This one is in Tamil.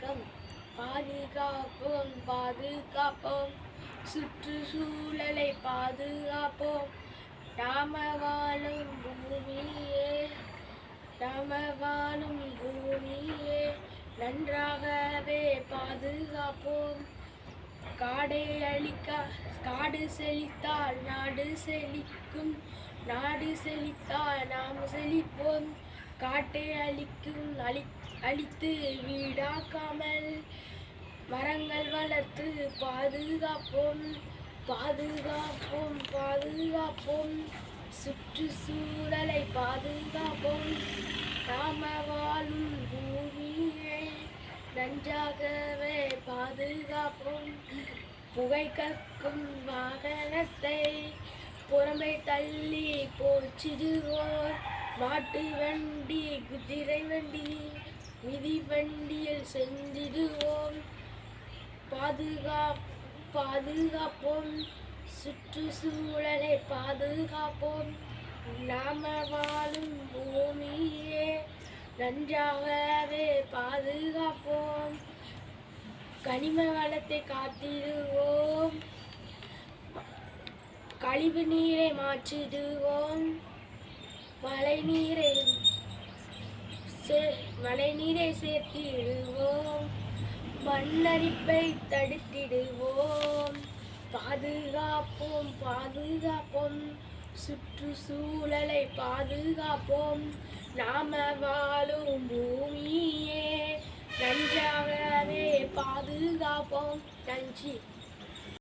வணக்கம். பாதுகாப்போம் பாதுகாப்போம். சுற்றுச்சூழலை பாதுகாப்போம். நாம வாழும் பூமியே நாம வாழும் பூமியே நன்றாகவே பாதுகாப்போம். காடை அழிக்க காடு செழித்தால் நாடு செழிக்கும். நாடு செழித்தால் நாம் செழிப்போம். காட்டை அழிக்கும் அழி அழித்து வீடாக்காமல் மரங்கள் வளர்த்து பாதுகாப்போம் பாதுகாப்போம் பாதுகாப்போம். சுற்றுச்சூழலை பாதுகாப்போம். நாம வாழும் பூமியை நன்றாகவே பாதுகாப்போம். புகை கற்கும் வாகனத்தை புறமை தள்ளி போச்சிடுவோம் மாட்டு வண்டி குதிரை வண்டி மிதி வண்டியில் சென்றிடுவோம். பாதுகா பாதுகாப்போம். சுற்றுச்சூழலை பாதுகாப்போம். நாம வாழும் பூமியே நன்றாகவே பாதுகாப்போம். கனிம வளத்தை காத்திடுவோம். கழிவு நீரை மாற்றிடுவோம். மழை நீரை சே- மழை நீரை சேர்த்திடுவோம். மண்ணரிப்பை தடுத்திடுவோம். பாதுகாப்போம் பாதுகாப்போம். சுற்றுச்சூழலை பாதுகாப்போம். நாம வாழும் பூமியே நன்றாகவே பாதுகாப்போம். நன்றி.